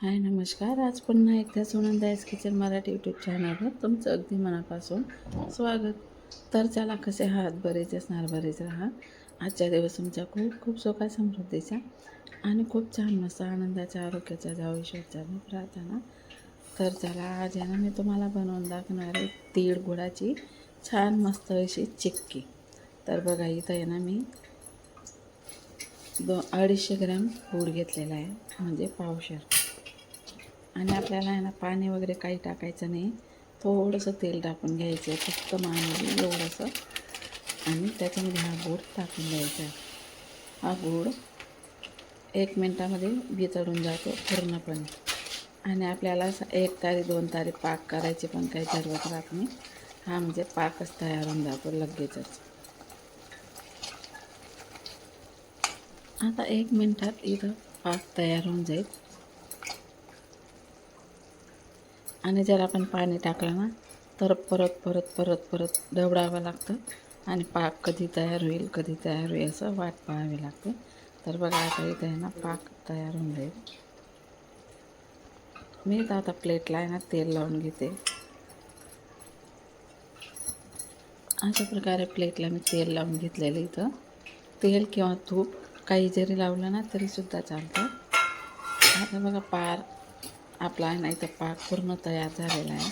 हाय नमस्कार. आज पुन्हा एकदा सुनंदायस किचन मराठी यूट्यूब चॅनलवर तुमचं अगदी मनापासून स्वागत. तर चला कसे आहात? बरेच असणार बरेच राहा. आजच्या दिवस तुमच्या खूप खूप सुखा समृद्धीचा आणि खूप छान मस्त आनंदाच्या आरोग्याच्या जाऊ ईश्वरचा मी प्रार्थना तर चला आज आहे ना मी तुम्हाला बनवून दाखवणार आहे तीळ गुळाची छान मस्त अशी चिक्की. तर बघा इथं आहे ना मी दो अडीचशे ग्रॅम गूळ घेतलेला आहे. म्हणजे पावशर. आणि आपल्याला आहे ना पाणी वगैरे काही टाकायचं नाही. थोडंसं तेल टाकून घ्यायचं आहे. फक्त मानवी एवढंसं. आणि त्याच्यामध्ये हा गूळ टाकून द्यायचा आहे. हा गूळ एक मिनटामध्ये वितळून जातो पूर्णपणे. आणि आपल्याला असं एक तारीख दोन तारीख पाक करायची पण काही जरूरत राहत नाही. हा म्हणजे पाकच तयार होऊन जातो लगेचच. आता एक मिनटात इथं पाक तयार होऊन जाईल. आणि जर आपण पाणी टाकलं ना तर परत परत परत परत ढवडावं लागतं. आणि पाक कधी तयार होईल कधी तयार होईल असं वाट पाहावी लागते. तर बघा आता इथे आहे ना पाक तयार होऊन जाईल. मी तर आता प्लेटला आहे ना तेल लावून घेते. अशा प्रकारे प्लेटला मी तेल लावून घेतलेलं इथं. तेल किंवा तूप काही जरी लावलं ना तरीसुद्धा चालतं. आता बघा पार आपला आहे ना इथं पाक पूर्ण तयार झालेला आहे.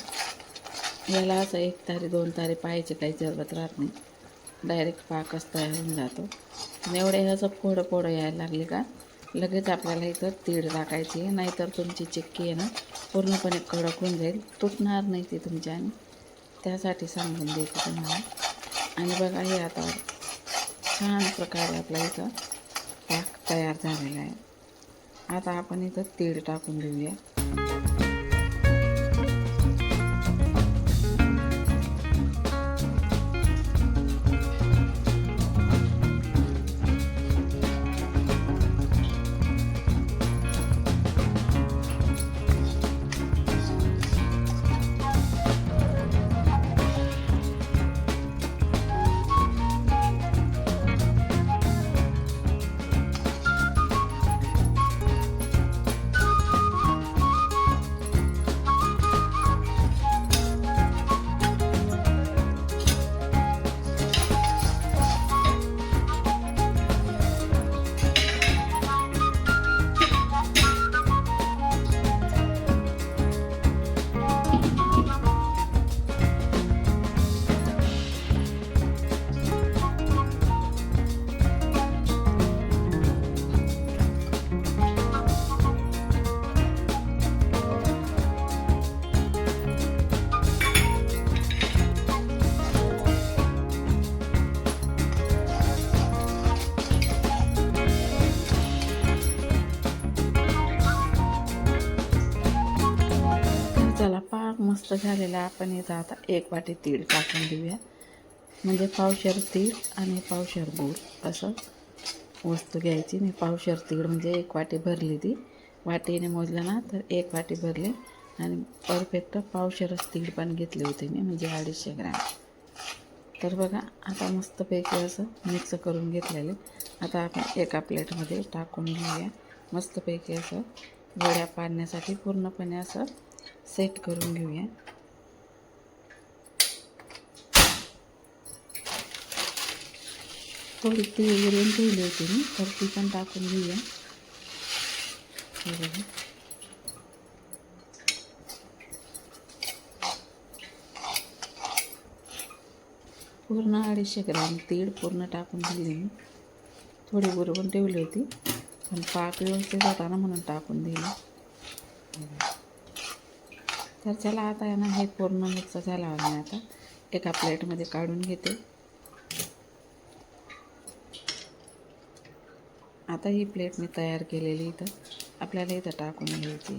याला असं एक तारी दोन तारी पाहायची काही जरूरत राहत नाही. डायरेक्ट पाकच तयार होऊन जातो. आणि एवढे असं फोडं फोडं यायला लागले का लगेच आपल्याला इथं तीळ टाकायची आहे. नाहीतर तुमची चिक्की आहे ना पूर्णपणे कडक होऊन जाईल. तुटणार नाही ती तुमच्या आणि त्यासाठी सांगून देते तुम्हाला. आणि बघा हे आता छान प्रकारे आपला इथं पाक तयार झालेला आहे. आता आपण इथं तीळ टाकून देऊया. मस्त झालेला आपण याचा आता एक वाटी तीळ टाकून देऊया. म्हणजे पावशर तीळ आणि पावशर गूळ असं वस्तू घ्यायची. मी पावशर तीळ म्हणजे एक वाटी भरली ती. वाटीने मोजलं ना तर एक वाटी भरली. आणि परफेक्ट पावशरच तीळ पण घेतले होते मी म्हणजे अडीचशे ग्रॅम. तर बघा आता मस्तपैकी असं मिक्स करून घेतलेले आता आपण एका प्लेटमध्ये टाकून घेऊया. मस्तपैकी असं वड्या पाडण्यासाठी पूर्णपणे असं सेट करून घेऊया. थोडी ती उरून ठेवली होती मी. तर ती पण टाकून घेऊया. बघा. पूर्ण अडीचशे ग्राम तीळ पूर्ण टाकून दिली मी. थोडी उरवून ठेवली होती. पण पाक व्यवस्थित होता ना म्हणून टाकून दिली. तर चला आता आहे हे पूर्ण मिक्स झाला मी आता. एका प्लेटमध्ये काढून घेते. आता ही प्लेट मी तयार केलेली इथं. आपल्याला इथं टाकून घ्यायची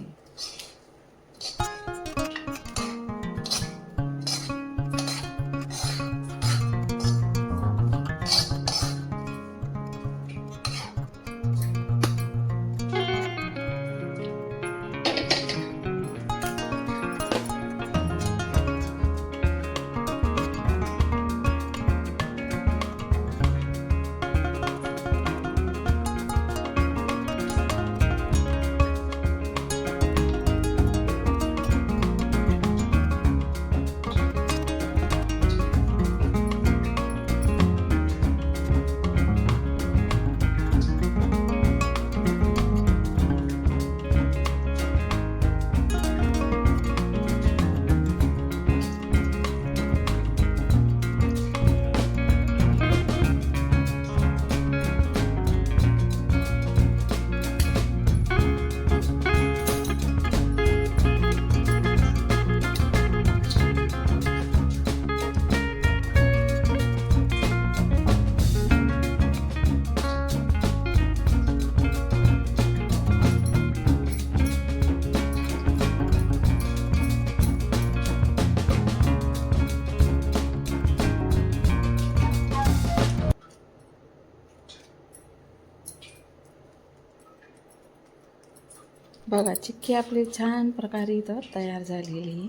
बघा चिक्की आपली छान प्रकारे इथं तयार झालेली आहे.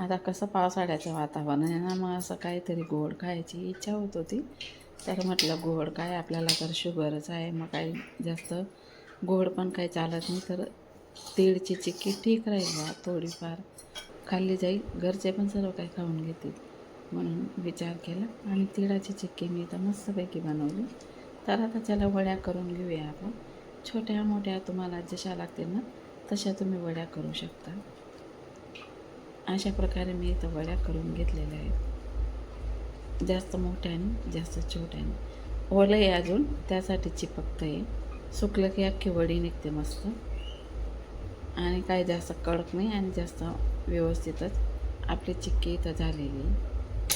आता कसं पावसाळ्याचं वातावरण आहे ना मग असं काहीतरी गोड खायची इच्छा होत होती. तर म्हटलं गोड काय? आपल्याला तर शुगरच आहे मग काही जास्त गोड पण काही चालत नाही. तर तीळची चिक्की ठीक राहील बा थोडीफार. खाल्ली जाईल. घरचे पण सर्व काही खाऊन घेतील. म्हणून विचार केला. आणि तिळाची चिक्की मी इथं मस्तपैकी बनवली. तर आता त्याला वड्या करून घेऊया आपण. छोट्या मोठ्या तुम्हाला जशा लागतील ना तशा तुम्ही वड्या करू शकता. अशा प्रकारे मी इथं वड्या करून घेतलेल्या आहेत. जास्त मोठ्याने जास्त छोट्याने ओलं आहे अजून त्यासाठी चिपकतं आहे सुकलं की अख्खी वडी निघते मस्त. आणि काही जास्त कडक नाही आणि जास्त व्यवस्थितच आपली चिक्की इथं झालेली आहे.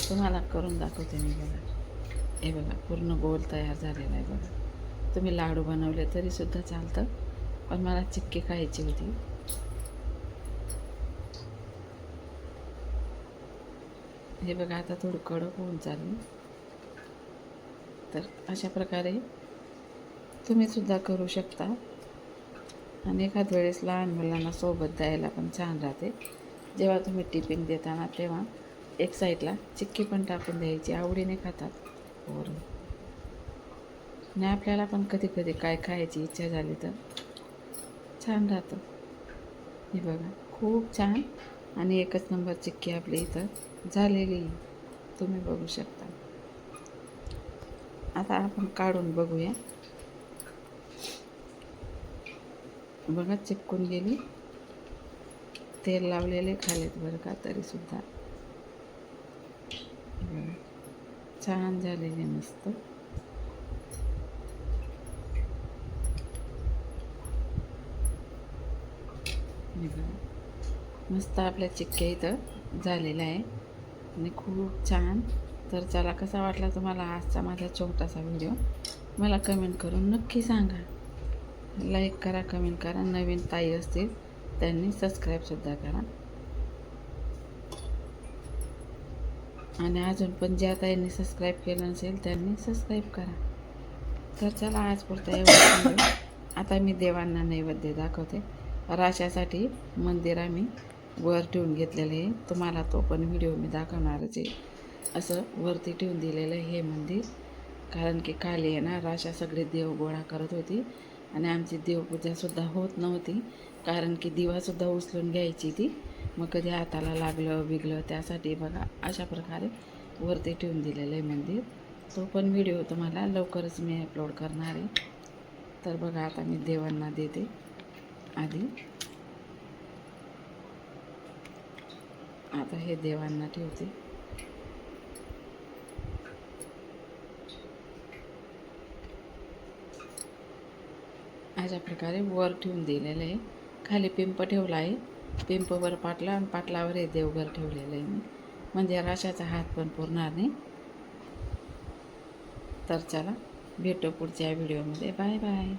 तुम्हाला करून दाखवते मी बघा. हे बघा पूर्ण गोल तयार झालेला आहे बघा. तुम्ही लाडू बनवले तरीसुद्धा चालतं. पण मला चिक्की खायची होती. हे बघा आता थोडं कडक होऊन चालेल तर अशा प्रकारे तुम्ही सुद्धा करू शकता. आणि एखाद वेळेस लहान मुलांना सोबत द्यायला पण छान राहते. जेव्हा तुम्ही टिफिन देताना तेव्हा एक साईडला चिक्की पण टाकून द्यायची आवडीने खातात. वरून आणि आपल्याला पण कधी कधी काय खायची इच्छा झाली तर छान राहतं. हे बघा खूप छान. आणि एकच नंबर चिक्की आपली इथं झालेली. आहे. तुम्ही बघू शकता. आता आपण काढून बघूया. बघा चिपकून गेली. तेल लावलेले खालेत बरं का तरीसुद्धा छान झालेले मस्त. मस्त आपल्या चिक्क्या इथं झालेलं आहे. आणि खूप छान. तर चला कसा वाटला तुम्हाला आजचा माझा छोटासा व्हिडिओ मला कमेंट करून नक्की सांगा. लाईक करा कमेंट करा. नवीन ताई असतील त्यांनी सबस्क्राईबसुद्धा करा. आणि अजून पण ज्या ताईंनी सबस्क्राईब केलं नसेल त्यांनी सबस्क्राईब करा. तर चला आज पुरता एवढं आता मी देवांना नैवेद्य दाखवते. राशासाठी मंदिर आम्ही वर ठेवून घेतलेलं आहे. तुम्हाला तो पण व्हिडिओ मी दाखवणारच आहे. असं वरती ठेवून दिलेलं आहे हे मंदिर. कारण की खाली आहे ना राशा सगळे देव गोळा करत होती. आणि आमची देवपूजासुद्धा होत नव्हती. कारण की दिवासुद्धा उचलून घ्यायची ती. मग कधी हाताला लागलं बिगलं त्यासाठी बघा अशा प्रकारे वरती ठेवून दिलेलं आहे मंदिर. तो पण व्हिडिओ तुम्हाला लवकरच मी अपलोड करणार आहे. तर बघा आता मी देवांना देते. आधी. आता हे देवांना ठेवते. अशा प्रकारे वर ठेवून दिलेलं आहे. खाली पिंप ठेवला आहे. पिंपवर पाटला आणि पाटलावर हे देवघर ठेवलेलं आहे. मी म्हणजे राशाचा हात पण पुरणार नाही. तर चला भेटू पुढच्या व्हिडिओमध्ये. Bye bye.